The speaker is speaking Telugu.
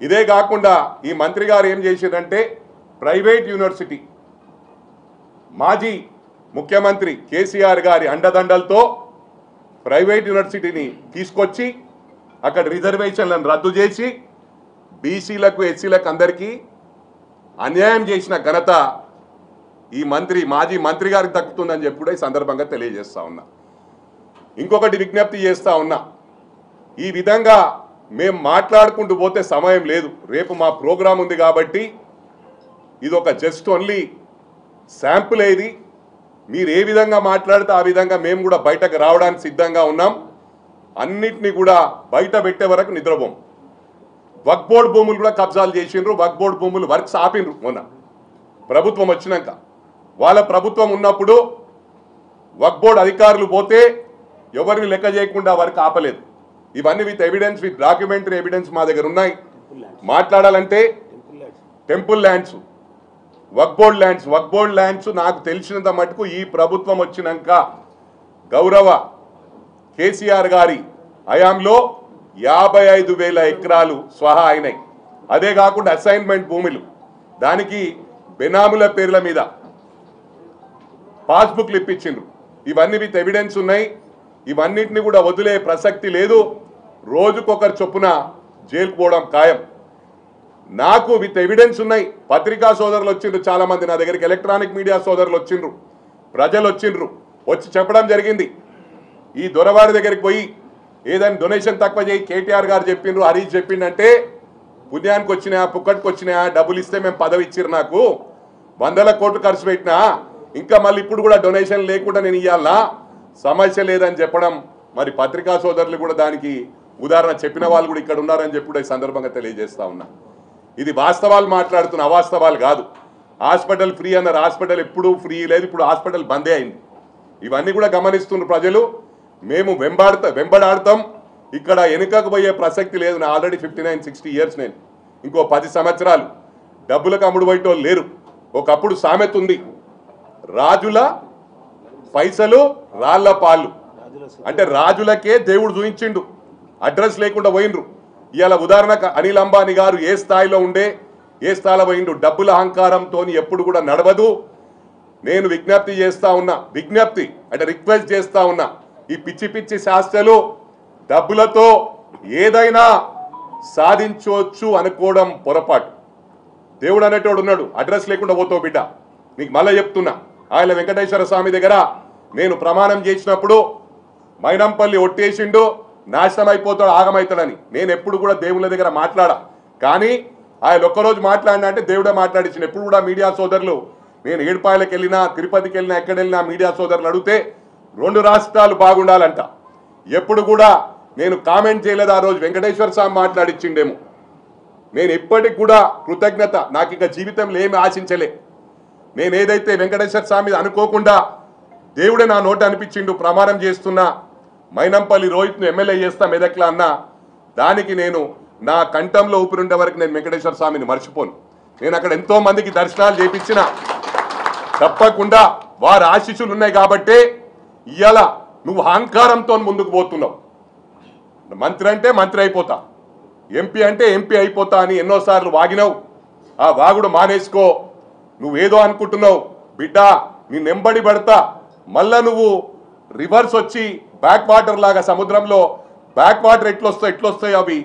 ఇదే కాకుండా ఈ మంత్రి గారు ఏం చేసిందంటే ప్రైవేట్ యూనివర్సిటీ మాజీ ముఖ్యమంత్రి కేసీఆర్ గారి అండదండలతో ప్రైవేట్ యూనివర్సిటీని తీసుకొచ్చి అక్కడ రిజర్వేషన్లను రద్దు చేసి బీసీలకు ఎస్సీలకు అందరికీ అన్యాయం చేసిన ఘనత ఈ మంత్రి మాజీ మంత్రి గారికి దక్కుతుందని చెప్పి కూడా ఈ సందర్భంగా తెలియజేస్తా ఉన్నా. ఇంకొకటి విజ్ఞప్తి చేస్తా ఉన్నా. ఈ విధంగా మేము మాట్లాడుకుంటూ పోతే సమయం లేదు. రేపు మా ప్రోగ్రాం ఉంది కాబట్టి ఇది ఒక జస్ట్ ఓన్లీ శాంపుల్ ఏది? మీరు ఏ విధంగా మాట్లాడితే ఆ విధంగా మేము కూడా బయటకు రావడానికి సిద్ధంగా ఉన్నాం. అన్నిటినీ కూడా బయట పెట్టే వరకు నిద్రపోం. వక్ బోర్డు భూములు కూడా కబ్జాలు చేసిండ్రు. వక్ బోర్డు భూములు వర్క్స్ ఆపిండ్రు మొన్న. ప్రభుత్వం వచ్చినాక. వాళ్ళ ప్రభుత్వం ఉన్నప్పుడు వక్ బోర్డు అధికారులు పోతే ఎవరిని లెక్క చేయకుండా వర్క్ ఆపలేదు. ఇవన్నీ with evidence with documentary evidence మా దగ్గర ఉన్నాయి. మాట్లాడాలంటే temple lands Waqf board lands Waqf board lands నాకు తెలిసినంత మటుకు ఈ ప్రభుత్వం వచ్చినాక గౌరవ కేసీఆర్ గారి హయాంలో యాభై ఐదు వేల ఎకరాలు స్వహా అయినాయి. అదే కాకుండా అసైన్మెంట్ భూములు. దానికి బెనాముల పేర్ల మీద పాస్బుక్లు ఇప్పించిండ్రు. ఇవన్నీ విత్ ఎవిడెన్స్ ఉన్నాయి. ఇవన్నిటిని కూడా వదిలే ప్రసక్తి లేదు. రోజుకొకరు చొప్పున జైలుకు పోవడం ఖాయం. నాకు విత్ ఎవిడెన్స్ ఉన్నాయి. పత్రికా సోదరులు వచ్చిండ్రు చాలా మంది నా దగ్గరికి ఎలక్ట్రానిక్ మీడియా సోదరులు వచ్చిండ్రు. ప్రజలు వచ్చిండ్రు. వచ్చి చెప్పడం జరిగింది. ఈ దొరవారి దగ్గరికి పోయి ఏదైనా డొనేషన్ తక్కువ చేయి. కేటీఆర్ గారు చెప్పిండ్రు హరీష్ చెప్పిండంటే పుణ్యానికి వచ్చినా పుక్కటికి వచ్చినా డబ్బులు ఇస్తే మేము పదవి ఇచ్చిర్రు నాకు. వందల కోట్లు ఖర్చు పెట్టినా ఇంకా మళ్ళీ ఇప్పుడు కూడా డొనేషన్ లేకుండా నేను ఇవ్వాలా సమస్య లేదని చెప్పడం మరి పత్రికా సోదరులు కూడా దానికి ఉదాహరణ చెప్పిన వాళ్ళు కూడా ఇక్కడ ఉన్నారని చెప్పి కూడా ఈ సందర్భంగా తెలియజేస్తా ఉన్నా. ఇది వాస్తవాలు మాట్లాడుతున్న అవాస్తవాలు కాదు. హాస్పిటల్ ఫ్రీ అన్నారు హాస్పిటల్ ఎప్పుడు ఫ్రీ లేదు ఇప్పుడు హాస్పిటల్ బందే అయింది. ఇవన్నీ కూడా గమనిస్తున్న ప్రజలు మేము వెంబాడుతా వెంబడాడతాం. ఇక్కడ వెనుకకు పోయే ప్రసక్తి లేదు. నా already fifty nine sixty years నేను. ఇంకో పది సంవత్సరాలు డబ్బులకు అమ్ముడు బయట లేరు. ఒకప్పుడు సామెత ఉంది. రాజుల పైసలు రాళ్ళ పాలు. అంటే రాజులకే దేవుడు చూయించిండు. అడ్రస్ లేకుండా పోయిండ్రు. ఇవాళ ఉదాహరణకు అనిల్ అంబానీ గారు ఏ స్థాయిలో ఉండే ఏ స్థాయిలో పోయిండు? డబ్బుల అహంకారంతో ఎప్పుడు కూడా నడవదు. నేను విజ్ఞప్తి చేస్తా ఉన్నా విజ్ఞప్తి అంటే రిక్వెస్ట్ చేస్తా ఉన్నా ఈ పిచ్చి పిచ్చి శాస్త్రలు డబ్బులతో ఏదైనా సాధించవచ్చు అనుకోవడం పొరపాటు. దేవుడు అనేటోడు ఉన్నాడు. అడ్రస్ లేకుండా పోతావు బిడ్డ. నీకు మళ్ళీ చెప్తున్నా. ఆయన వెంకటేశ్వర స్వామి దగ్గర నేను ప్రమాణం చేసినప్పుడు మైనంపల్లి ఒట్టేసిండు నాశనం అయిపోతాడు ఆగమవుతాడని నేను ఎప్పుడు కూడా దేవుళ్ళ దగ్గర మాట్లాడా. కానీ ఆయన ఒక్కరోజు మాట్లాడినా అంటే దేవుడే మాట్లాడించిన ఎప్పుడు కూడా మీడియా సోదరులు నేను ఏడుపాయలకు వెళ్ళినా తిరుపతికి వెళ్ళినా ఎక్కడ వెళ్ళినా మీడియా సోదరులు అడిగితే రెండు రాష్ట్రాలు బాగుండాలంట. ఎప్పుడు కూడా నేను కామెంట్ చేయలేదు ఆ రోజు. వెంకటేశ్వర స్వామి మాట్లాడిచ్చిండేమో. నేను ఎప్పటికి కూడా కృతజ్ఞత. నాకు ఇక జీవితంలో ఏమి ఆశించలే. నేను ఏదైతే వెంకటేశ్వర స్వామి అనుకోకుండా దేవుడే నా నోట అనిపించిండు ప్రమాణం చేస్తున్నా మైనంపల్లి రోహిత్ను ఎమ్మెల్యే చేస్తా మెదక్లా అన్న దానికి నేను నా కంఠంలో ఊపిరుండే వరకు నేను వెంకటేశ్వర స్వామిని మర్చిపోను. నేను అక్కడ ఎంతో మందికి దర్శనాలు చేపించిన. తప్పకుండా వారి ఆశీస్సులు ఉన్నాయి కాబట్టే ఇవాళ నువ్వు అహంకారంతో ముందుకు పోతున్నావు. మంత్రి అంటే మంత్రి అయిపోతా. ఎంపీ అంటే ఎంపీ అయిపోతా అని ఎన్నోసార్లు వాగినావు. ఆ వాగుడు మానేసుకో. నువ్వేదో అనుకుంటున్నావు. బిడ్డ నీ నెంబడి పడతా. మళ్ళా నువ్వు రివర్స్ వచ్చి బ్యాక్ వాటర్ లాగా సముద్రంలో బ్యాక్ వాటర్ ఎట్లొస్తాయి ఎట్లొస్తాయి అవి?